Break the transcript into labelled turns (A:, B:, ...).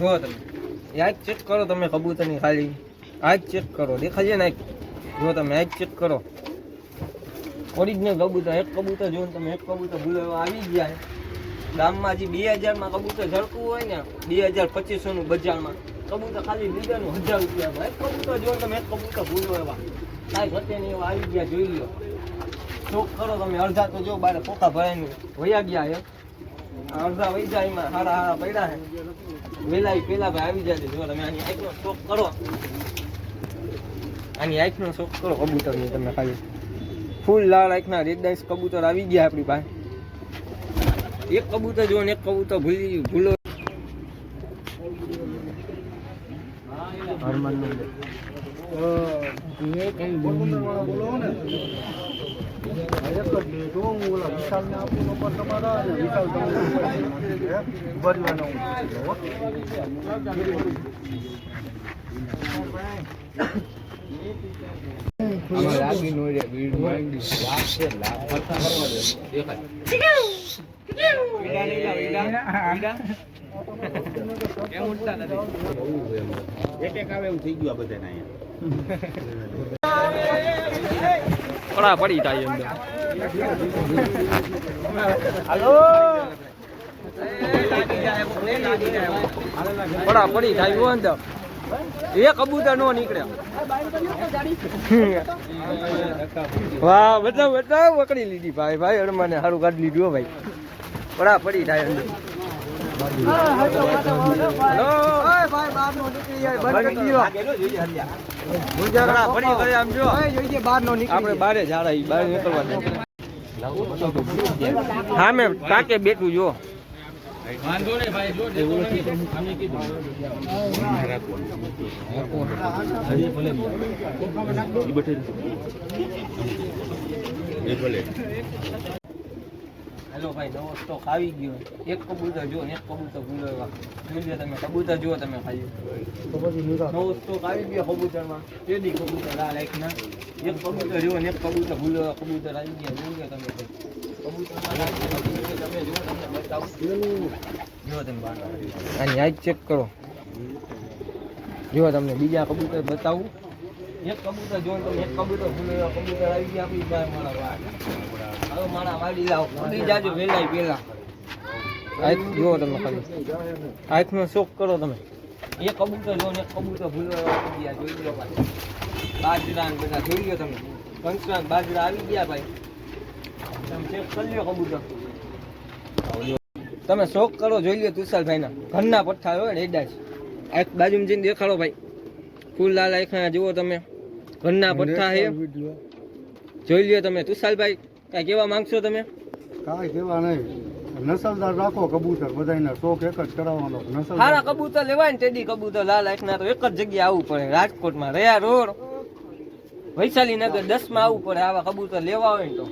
A: જુઓ તમે. આંખ ચેક કરો તમે કબૂતરની ખાલી. આંખ ચેક કરો. દેખાય છે ને આંખ જો તમે આંખ ચેક કરો. ઓરિજિનલ કબૂતર, એક કબૂતર જો ને તમે એક કબૂતર ભૂલો આવી ગયા. ગામમાં જે બે હજારમાં કબૂતર ઝડપું હોય ને, બે હજાર પચીસોનું બજારમાં, કબૂતર ખાલી લીધાનું હજાર રૂપિયા એક કબૂતર જો તમે એક કબૂતર ભૂલો એવા. કાંઈ ઘટે નહીં એવા આવી ગયા, જોઈ લો. શોખ કરો તમે, અડધા તો જો બારે પોતા ભરાઈને વયા ગયા આ અડધા વહી જાય એમાં હારા હારા પડ્યા છે. વેલા પેલા ભાઈ આવી જાય જો તમે આની આંખનો શોખ કરો. આની આંખનો શોખ કરો કબૂતરની તમે ખાલી. ફૂલ લાલ આંખના રેડ કબૂતર આવી ગયા આપણી પાસે. એક કબૂતર જો ને એક કબૂતર ભૂલી ભૂલો. કેમ ઉઠતા નથી
B: એક એક આવે એવું થઈ ગયું આ બધા અહીંયા
A: પડા પડી થાય અંદર. પડા પડી થાય અંદર. એ કબૂતર નો નીકળ્યા વાહ બધા બધા પકડી લીધી. ભાઈ ભાઈ અડમાને સારું કાઢી લીધું ભાઈ. પડા પડી થાય અંદર. પડા પડી કરે આમ જો આપણે બારે ઈ બારે નીકળવા દે હા મેં ટાકે બેઠું જો. હેલો ભાઈ નવો સ્ટોક આવી ગયો. એક કબૂતર જો એક કબૂતર ભૂલો એવા જોઈ લો તમે કબૂતર જુઓ તમે ખાલી. નવો સ્ટોક આવી ગયો કબૂતરમાં. એ બી કબૂતર આ લાઈકના એક કબૂતર જુઓ ને એક કબૂતર ભૂલો એવા કબૂતર આવી ગયા. જોઈ લો તમે કબૂતર. ચેક કરો. જુઓ તમને બીજા કબૂતર બતાવું. એક કબૂતર જો તમે એક કબૂતર ભૂલો કબૂતર આવી ગયા આપણી પાસે મારા વાત હવે મારા વાડી લાવ ઉડી જાજો વેલાય વેલા. આંખ જુઓ તમે ખાલી. આંખનો શોખ કરો તમે. એક કબૂતર જો એક કબૂતર ભૂલો આવી ગયા જોઈ લો ભાઈ. બાજરા ને બધા જોઈ લો તમે. કંચરા બાજરા આવી ગયા ભાઈ. તમે ચેક કરી લો કબૂતર. તમે શોખ કરો જોઈ લો તુષારભાઈના. ઘરના પઠ્ઠા હોય ને એડા જ. આ બાજુમાં જઈને દેખાડો ભાઈ. ફૂલ લાલ આખા જુઓ તમે. ઘરના પઠ્ઠા છે જોઈ લ્યો તમે તુષાલભાઈ કાંઈ કહેવા માંગશો તમે?
C: કાંઈ કહેવા નહીં. નસલદાર રાખો કબૂતર બધાયના શોખ એક જ કરાવવાનો. નસલ
A: સારા કબૂતર લેવાય ને તેડી કબૂતર લાલ આંખના તો એક જ જગ્યાએ આવવું પડે. રાજકોટમાં રહ્યા રોડ. વૈશાલી નગર દસમાં આવવું પડે આવા કબૂતર લેવા હોય ને તો.